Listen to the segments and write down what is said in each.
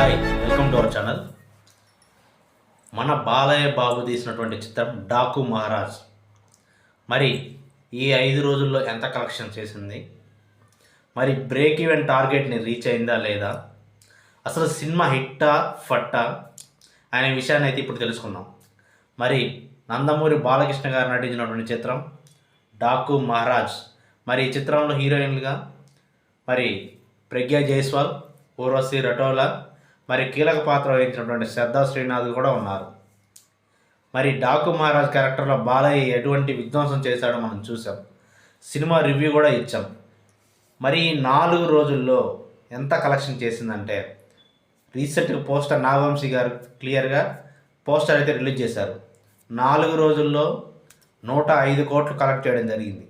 Welcome to our channel మన బాలయ్య బాబు తీసినటువంటి చిత్రం డాకు మహారాజ్. మరి ఈ ఐదు రోజుల్లో ఎంత కలెక్షన్ చేసింది? మరి బ్రేక్ ఈవెన్ టార్గెట్ని రీచ్ అయిందా లేదా? అసలు సినిమా హిట్టా ఫట్టా? అనే విషయాన్ని అయితే ఇప్పుడు తెలుసుకుందాం. మరి నందమూరి బాలకృష్ణ గారు నటించినటువంటి చిత్రం డాకు మహారాజ్. మరి ఈ చిత్రంలో హీరోయిన్లుగా మరి ప్రజ్ఞా జైస్వాల్ ఊర్వశి రటోలా మరి కీలక పాత్ర వహించినటువంటి శ్రద్ధా శ్రీనాథ్ కూడా ఉన్నారు. మరి డాకు మహారాజ్ క్యారెక్టర్లో బాలయ్య ఎటువంటి విధ్వంసం చేశాడో మనం చూసాం సినిమా రివ్యూ కూడా ఇచ్చాం. మరి ఈ నాలుగు రోజుల్లో ఎంత కలెక్షన్ చేసిందంటే రీసెంట్ పోస్టర్ నాగవంశీ గారు క్లియర్గా పోస్టర్ అయితే రిలీజ్ చేశారు. నాలుగు రోజుల్లో నూట ఐదు కోట్లు కలెక్ట్ చేయడం జరిగింది.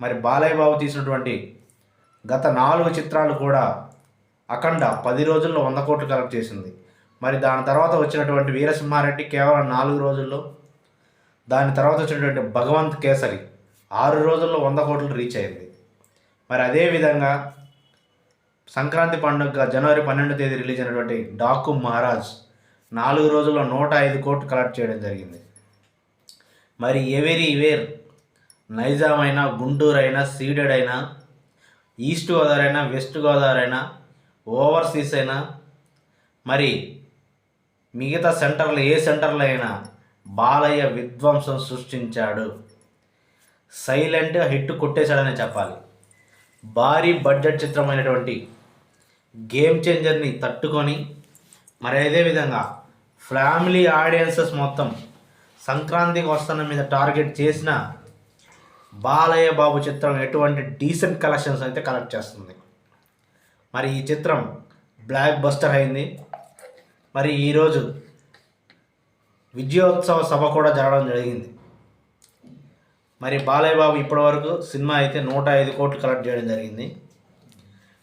మరి బాలయ్య బాబు తీసినటువంటి గత నాలుగు చిత్రాలు కూడా అఖండ పది రోజుల్లో వంద కోట్లు కలెక్ట్ చేసింది. మరి దాని తర్వాత వచ్చినటువంటి వీరసింహారెడ్డి కేవలం నాలుగు రోజుల్లో దాని తర్వాత వచ్చినటువంటి భగవంత్ కేసరి ఆరు రోజుల్లో వంద కోట్లు రీచ్ అయింది. మరి అదేవిధంగా సంక్రాంతి పండుగ జనవరి పన్నెండు తేదీ రిలీజ్ అయినటువంటి డాకు మహారాజ్ నాలుగు రోజుల్లో నూట ఐదు కోట్లు కలెక్ట్ చేయడం జరిగింది. మరి ఎవరీ వేర్ నైజాం అయినా గుంటూరు అయినా సీడెడ్ అయినా ఈస్ట్ గోదావరి అయినా వెస్ట్ గోదావరి అయినా ఓవర్సీస్ అయినా మరి మిగతా సెంటర్లు ఏ సెంటర్లో అయినా బాలయ్య విధ్వంసం సృష్టించాడు. సైలెంట్ హిట్ కొట్టేశాడనే చెప్పాలి. భారీ బడ్జెట్ చిత్రమైనటువంటి గేమ్ చేంజర్ని తట్టుకొని మరి అదేవిధంగా ఫ్యామిలీ ఆడియన్సెస్ మొత్తం సంక్రాంతికి వస్తున్న మీద టార్గెట్ చేసిన బాలయ్య బాబు చిత్రం ఎటువంటి డీసెంట్ కలెక్షన్స్ అయితే కలెక్ట్ చేస్తుంది. మరి ఈ చిత్రం బ్లాక్ బస్టర్ అయింది. మరి ఈరోజు విజయోత్సవ సభ కూడా జరగడం జరిగింది. మరి బాలయ్య బాబు ఇప్పటివరకు సినిమా అయితే నూట ఐదు కోట్లు కలెక్ట్ చేయడం జరిగింది.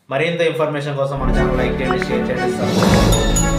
మరింత ఇన్ఫర్మేషన్ కోసం మన ఛానల్ లైక్ చేయండి షేర్ చేయండి.